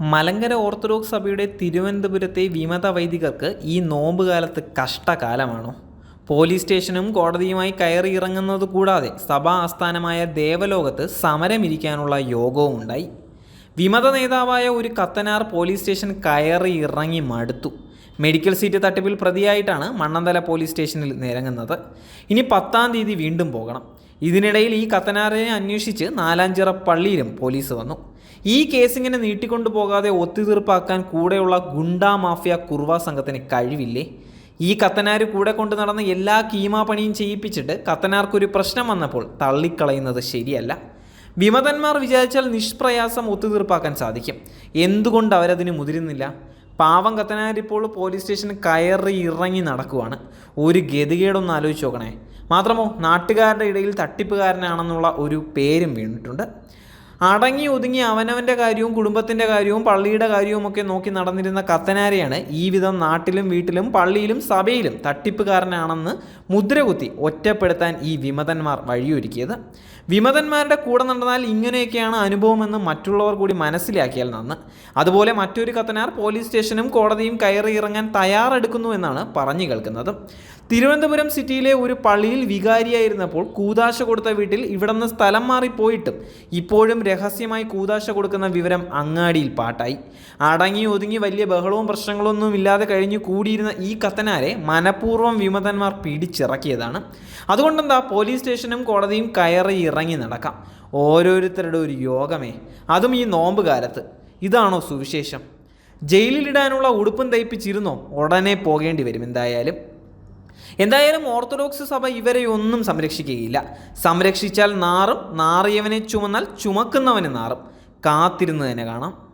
Malankara orthodox സഭയുടെ തിരുവനന്തപുരത്തെ വിമത വൈദികർക്ക് ഈ നോമ്പ് കാലത്ത് കഷ്ടകാലമാണോ? പോലീസ് സ്റ്റേഷനും കോടതിയുമായി കയറി ഇറങ്ങുന്നത് കൂടാതെ സഭാ ആസ്ഥാനമായ ദേവലോകത്ത് സമരമിരിക്കാനുള്ള യോഗവും ഉണ്ടായി. വിമത നേതാവായ ഒരു കത്തനാർ പോലീസ് സ്റ്റേഷൻ കയറി ഇറങ്ങി മടുത്തു. മെഡിക്കൽ സീറ്റ് തട്ടിപ്പിൽ പ്രതിയായിട്ടാണ് മണ്ണന്തല പോലീസ് സ്റ്റേഷനിൽ നിരങ്ങുന്നത്. ഇനി പത്താം തീയതി വീണ്ടും പോകണം. ഇതിനിടയിൽ ഈ കത്തനാറിനെ അന്വേഷിച്ച് നാലാഞ്ചിറ പള്ളിയിലും പോലീസ് വന്നു. ഈ കേസിങ്ങനെ നീട്ടിക്കൊണ്ടു പോകാതെ ഒത്തുതീർപ്പാക്കാൻ കൂടെയുള്ള ഗുണ്ടാ മാഫിയ കുർവ സംഘത്തിന് കഴിവില്ലേ? ഈ കത്തനാർ കൂടെ കൊണ്ടു നടന്ന എല്ലാ കീമാ പണിയും ചെയ്യിപ്പിച്ചിട്ട് കത്തനാർക്കൊരു പ്രശ്നം വന്നപ്പോൾ തള്ളിക്കളയുന്നത് ശരിയല്ല. വിമതന്മാർ വിചാരിച്ചാൽ നിഷ്പ്രയാസം ഒത്തുതീർപ്പാക്കാൻ സാധിക്കും. എന്തുകൊണ്ട് അവരതിന് മുതിരുന്നില്ല? പാവം കത്തനാരിപ്പോൾ പോലീസ് സ്റ്റേഷൻ കയറി ഇറങ്ങി നടക്കുവാണ്. ഒരു ഗതികേടൊന്ന് ആലോചിച്ച് നോക്കണേ. മാത്രമോ നാട്ടുകാരുടെ ഇടയിൽ തട്ടിപ്പുകാരനാണെന്നുള്ള ഒരു പേരും വീണിട്ടുണ്ട്. അടങ്ങി ഒതുങ്ങി അവനവന്റെ കാര്യവും കുടുംബത്തിന്റെ കാര്യവും പള്ളിയുടെ കാര്യവും ഒക്കെ നോക്കി നടന്നിരുന്ന കത്തനാരെയാണ് ഈ വിധം നാട്ടിലും വീട്ടിലും പള്ളിയിലും സഭയിലും തട്ടിപ്പുകാരനാണെന്ന് മുദ്രകുത്തി ഒറ്റപ്പെടുത്താൻ ഈ വിമതന്മാർ വഴിയൊരുക്കിയത്. വിമതന്മാരുടെ കൂടെ നടന്നാൽ ഇങ്ങനെയൊക്കെയാണ് അനുഭവമെന്ന് മറ്റുള്ളവർ കൂടി മനസ്സിലാക്കിയാൽ നന്ന്. അതുപോലെ മറ്റൊരു കത്തനാർ പോലീസ് സ്റ്റേഷനും കോടതിയും കയറി ഇറങ്ങാൻ തയ്യാറെടുക്കുന്നു എന്നാണ് പറഞ്ഞു കേൾക്കുന്നത്. തിരുവനന്തപുരം സിറ്റിയിലെ ഒരു പള്ളിയിൽ വികാരിയായിരുന്നപ്പോൾ കൂതാശ കൊടുത്ത വീട്ടിൽ ഇവിടുന്ന് സ്ഥലം മാറിപ്പോയിട്ടും ഇപ്പോഴും രഹസ്യമായി കൂതാശ കൊടുക്കുന്ന വിവരം അങ്ങാടിയിൽ പാട്ടായി. അടങ്ങി ഒതുങ്ങി വലിയ ബഹളവും പ്രശ്നങ്ങളൊന്നും ഇല്ലാതെ കഴിഞ്ഞു കൂടിയിരുന്ന ഈ കത്തനാരെ മനഃപൂർവം വിമതന്മാർ പിടിച്ചിറക്കിയതാണ്. അതുകൊണ്ടെന്താ പോലീസ് സ്റ്റേഷനും കോടതിയും കയറി ഇറങ്ങി നടക്കാം. ഓരോരുത്തരുടെ ഒരു യോഗമേ. അതും ഈ നോമ്പ് കാലത്ത്. ഇതാണോ സുവിശേഷം? ജയിലിലിടാനുള്ള ഉടുപ്പും തയ്പ്പിച്ചിരുന്നോ? ഉടനെ പോകേണ്ടി വരും എന്തായാലും. എന്തായാലും ഓർത്തഡോക്സ് സഭ ഇവരെ ഒന്നും സംരക്ഷിക്കുകയില്ല. സംരക്ഷിച്ചാൽ നാറും നാറിയവനെ ചുമന്നാൽ ചുമക്കുന്നവന് നാറും. കാത്തിരുന്ന് തന്നെ കാണാം.